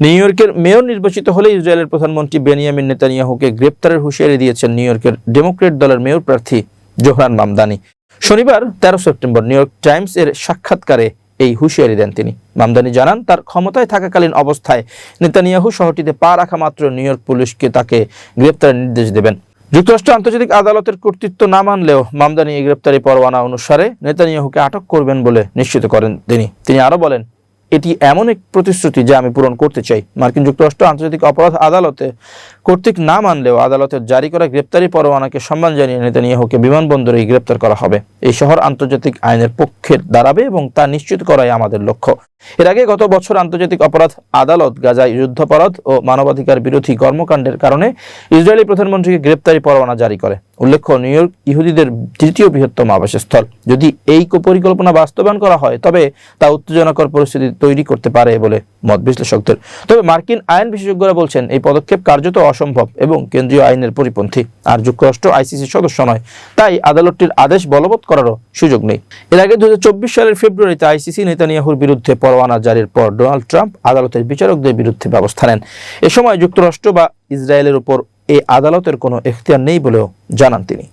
New ইয়র্কের mayor নির্বাচিত হলে ইসরায়েলের প্রধানমন্ত্রী বেনিয়ামিন নেতানিয়াহুকে গ্রেপ্তারের হুঁশিয়ারি দিয়েছেন নিউ ইয়র্কের ডেমোক্রেট দলের মেয়র প্রার্থী জোহরান মামদানি। শনিবার, তেরো সেপ্টেম্বর, নিউ ইয়র্ক টাইমস এর সাক্ষাৎকারে এই হুঁশিয়ারি দেন তিনি। মামদানি জানান, তার ক্ষমতায় থাকাকালীন অবস্থায় নেতানিয়াহু শহরটিতে পা রাখা মাত্র নিউ ইয়র্ক পুলিশকে তাকে গ্রেপ্তারের নির্দেশ দেবেন। যুক্তরাষ্ট্র আন্তর্জাতিক আদালতের কর্তৃত্ব না মানলেও মামদানি গ্রেপ্তারি পরোয়ানা অনুসারে নেতানিয়াহুকে আটক করবেন বলে নিশ্চিত করেন তিনি। তিনি আরও বলেন এটি এমন এক প্রতিশ্রুতি যা আমি পূরণ করতে চাই। মার্কিন যুক্তরাষ্ট্র আন্তর্জাতিক অপরাধ আদালতে কর্তৃক না মানলেও আদালতের জারি করা গ্রেপ্তারি পরোয়ানাকে সম্মান জানিয়ে নেতানিয়াহুকে বিমানবন্দরে গ্রেপ্তার করা হবে। এই শহর আন্তর্জাতিক আইনের পক্ষে দাঁড়াবে এবং তা নিশ্চিত করাই আমাদের লক্ষ্য। এর আগে গত বছর আন্তর্জাতিক অপরাধ আদালত, গাজায় যুদ্ধাপরাধ ও মানবাধিকার বিরোধী কর্মকাণ্ডের কারণে ইসরায়েলি প্রধানমন্ত্রীকে গ্রেপ্তারি পরোয়ানা জারি করে। উল্লেখ্য, নিউ ইয়র্ক ইহুদিদের তৃতীয় বৃহত্তম আবাসস্থল। যদি এই পরিকল্পনা বাস্তবায়ন করা হয়, তবে তা উত্তেজনাকর পরিস্থিতি তৈরি করতে পারে বলে মত বিশ্লেষকদের। তবে মার্কিন আইন বিশেষজ্ঞরা বলছেন, এই পদক্ষেপ কার্যত অসম্ভব এবং কেন্দ্রীয় আইনের পরিপন্থী। আর যুক্তরাষ্ট্র আইসিসির সদস্য নয়, তাই আদালতটির আদেশ বলবৎ করারও সুযোগ নেই। এর আগে দুই হাজার চব্বিশ সালের ফেব্রুয়ারিতে আইসিসি নেতানিয়াহুর বিরুদ্ধে পরোয়ানা জারির পর ডোনাল্ড ট্রাম্প আদালতের বিচারকদের বিরুদ্ধে ব্যবস্থা নেন। এ সময় যুক্তরাষ্ট্র বা ইসরায়েলের উপর এই আদালতের কোনো এখতিয়ার নেই বলেও জানান তিনি।